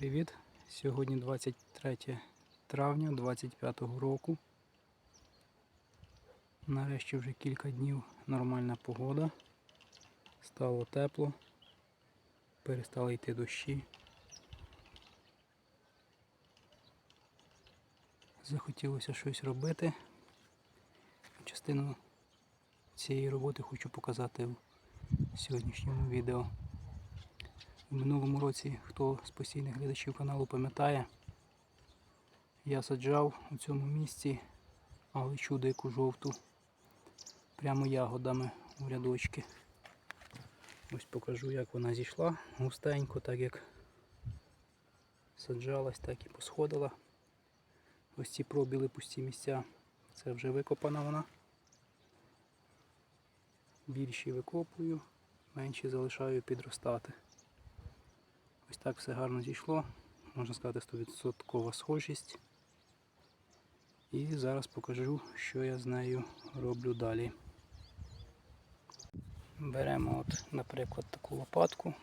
привіт! Сьогодні 23 травня 25 року. Нарешті вже кілька днів нормальна погода. Стало тепло, перестали йти дощі. Захотілося щось робити. Частину цієї роботи хочу показати в сьогоднішньому відео. У минулому році, хто з постійних глядачів каналу пам'ятає, я саджав у цьому місці аличу дику жовту прямо ягодами у рядочки. Ось покажу, як вона зійшла густенько, так як саджалась, так і посходила. Ось ці пробіли пусті місця. Це вже викопана вона. Більші викопую, менші залишаю підростати. Ось так все гарно зійшло. Можна сказати 100% схожість. І зараз покажу, що я з нею роблю далі. Беремо, от, наприклад, таку лопатку,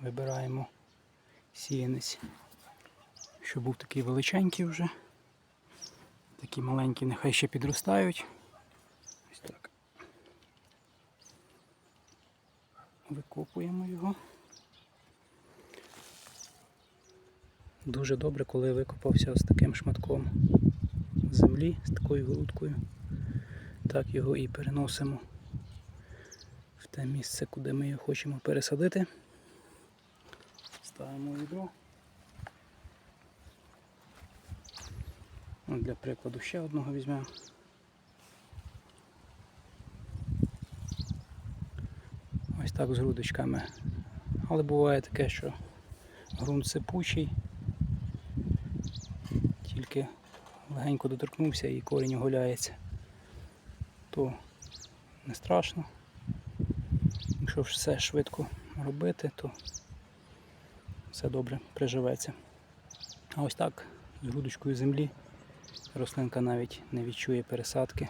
вибираємо сіянець, щоб був такий величенький вже. Такі маленькі нехай ще підростають. Ось так. Викопуємо його. Дуже добре, коли викопався з таким шматком землі, з такою грудкою. Так його і переносимо в те місце, куди ми його хочемо пересадити. Ставимо відро. Для прикладу ще одного візьмемо. Ось так з грудочками. Але буває таке, що ґрунт сипучий, тільки легенько доторкнувся і корінь оголяється, то не страшно. Якщо все швидко робити, то все добре приживеться. А ось так з грудочкою землі рослинка навіть не відчує пересадки.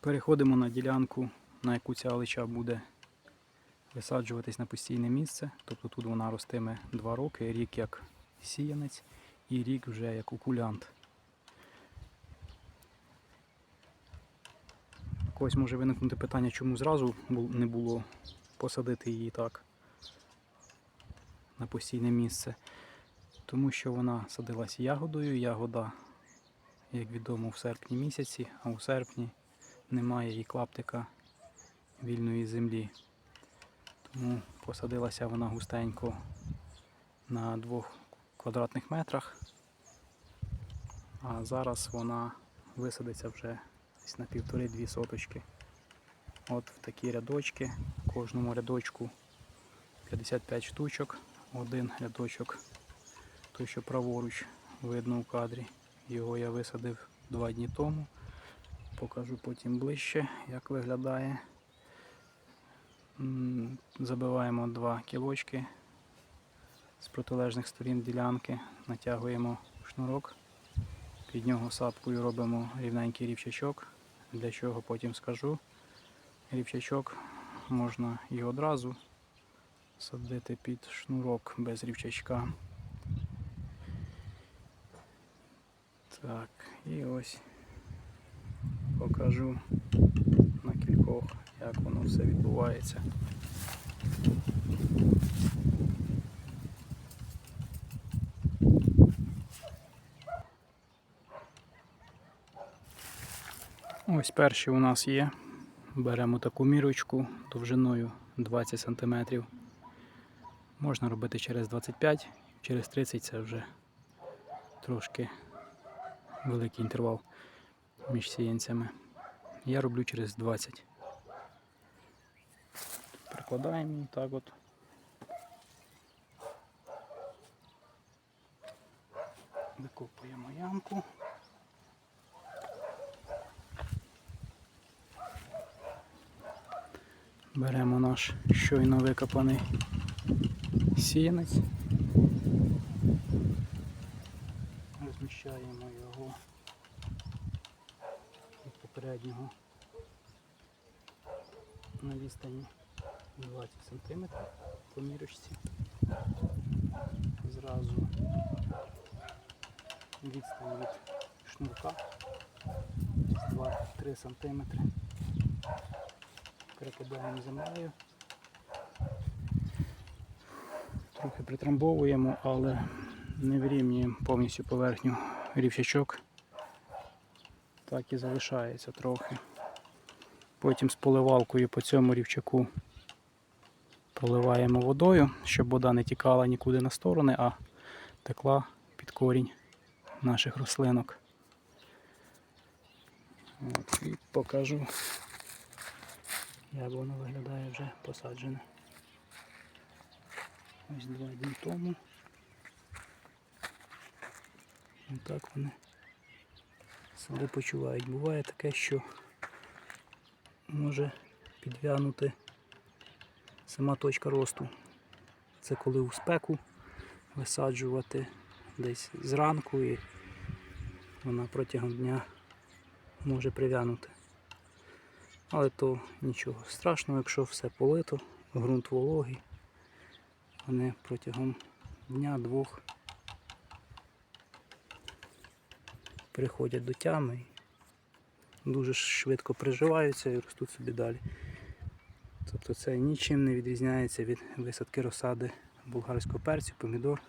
Переходимо на ділянку, на яку ця алича буде висаджуватись на постійне місце. Тобто тут вона ростиме 2 роки, рік як сіянець і рік вже як окулянт. Когось може виникнути питання, чому зразу не було посадити її так на постійне місце. Тому що вона садилась ягодою. Ягода, як відомо, в серпні місяці, а у серпні немає і клаптика вільної землі. Посадилася вона густенько на двох квадратних метрах. А зараз вона висадиться вже десь на півтори-дві соточки. От в такі рядочки. В кожному рядочку 55 штучок. Один рядочок, той, що праворуч видно у кадрі. Його я висадив два дні тому. Покажу потім ближче, як виглядає. Забиваємо два кілочки з протилежних сторін ділянки, натягуємо шнурок, під нього сапкою робимо рівненький рівчачок, для чого потім скажу. Рівчачок можна і одразу садити під шнурок без рівчачка. Так, і ось покажу на кількох, як воно все відбувається. Ось перші у нас є. Беремо таку мірочку довжиною 20 см. Можна робити через 25, через 30 це вже трошки великий інтервал між сіянцями. Я роблю через 20. Прикладаємо її так от. Викопуємо ямку. Беремо наш щойно викопаний сіянець. Розміщаємо його від попереднього на відстані 20 см. помірочці. Зразу відстань від шнурка. 2-3 см. Перекидаємо землею. Трохи притрамбовуємо, але не вирівнюємо повністю поверхню рівчачок. Так і залишається трохи. Потім з поливалкою по цьому рівчаку проливаємо водою, щоб вода не тікала нікуди на сторони, а текла під корінь наших рослинок. От, і покажу, як воно виглядає вже посаджене. Ось два дні тому. Ось так вони себе почувають. Буває таке, що може підвянути сама точка росту. Це коли у спеку висаджувати десь зранку і вона протягом дня може прив'янути. Але то нічого страшного, якщо все полито, ґрунт вологий, вони протягом дня-двох приходять до тями і дуже швидко приживаються і ростуть собі далі. Тобто це нічим не відрізняється від висадки розсади болгарського перцю, помідор,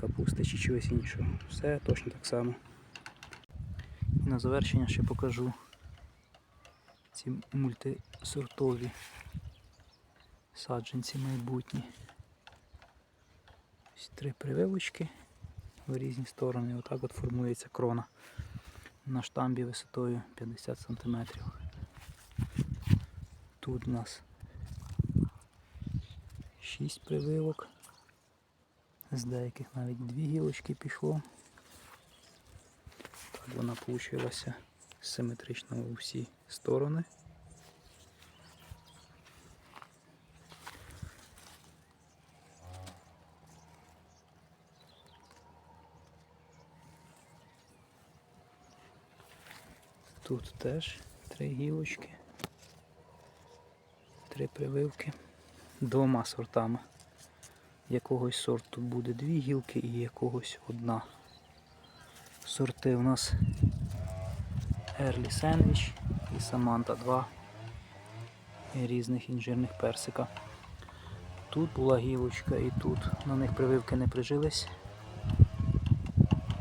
капусти чи чогось іншого. Все точно так само. І на завершення ще покажу ці мультисортові саджанці майбутні. Ось три прививочки в різні сторони. Отак от формується крона на штамбі висотою 50 см. Тут у нас 6 прививок. З деяких навіть дві гілочки пішло. Так вона вийшла симетрично у всі сторони. Тут теж три гілочки, три прививки двома сортами. Якогось сорту буде дві гілки і якогось одна. Сорти у нас Early Sandwich і Samantha 2 різних інжирних персика. Тут була гілочка і тут на них прививки не прижились.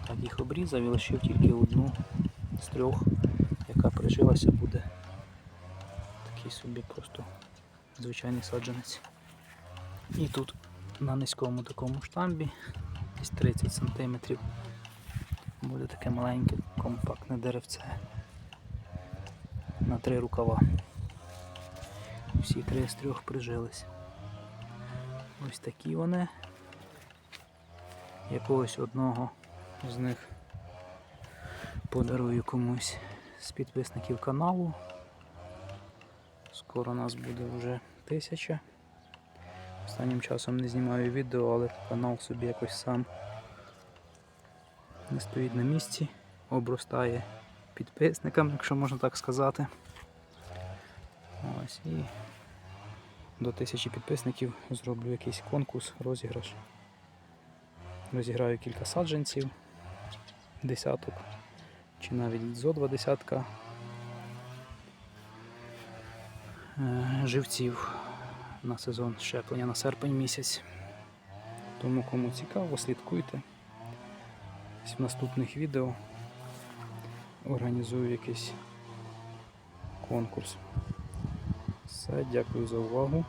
Так їх обрізав і лишив тільки одну з трьох, яка прижилася, буде такий собі просто звичайний саджанець. І тут на низькому такому штамбі, десь 30 см, буде таке маленьке компактне деревце на три рукава. Всі три з трьох прижились. Ось такі вони. Якогось одного з них подарую комусь з підписників каналу. Скоро нас буде вже тисяча. Останнім часом не знімаю відео, але канал собі якось сам не стоїть на місці, обростає підписниками, якщо можна так сказати. Ось і до тисячі підписників зроблю якийсь конкурс, розіграш. Розіграю кілька саджанців, десяток чи навіть зо два десятка живців на сезон щеплення на серпень місяць. Тому кому цікаво, слідкуйте. В наступних відео організую якийсь конкурс. Все, дякую за увагу.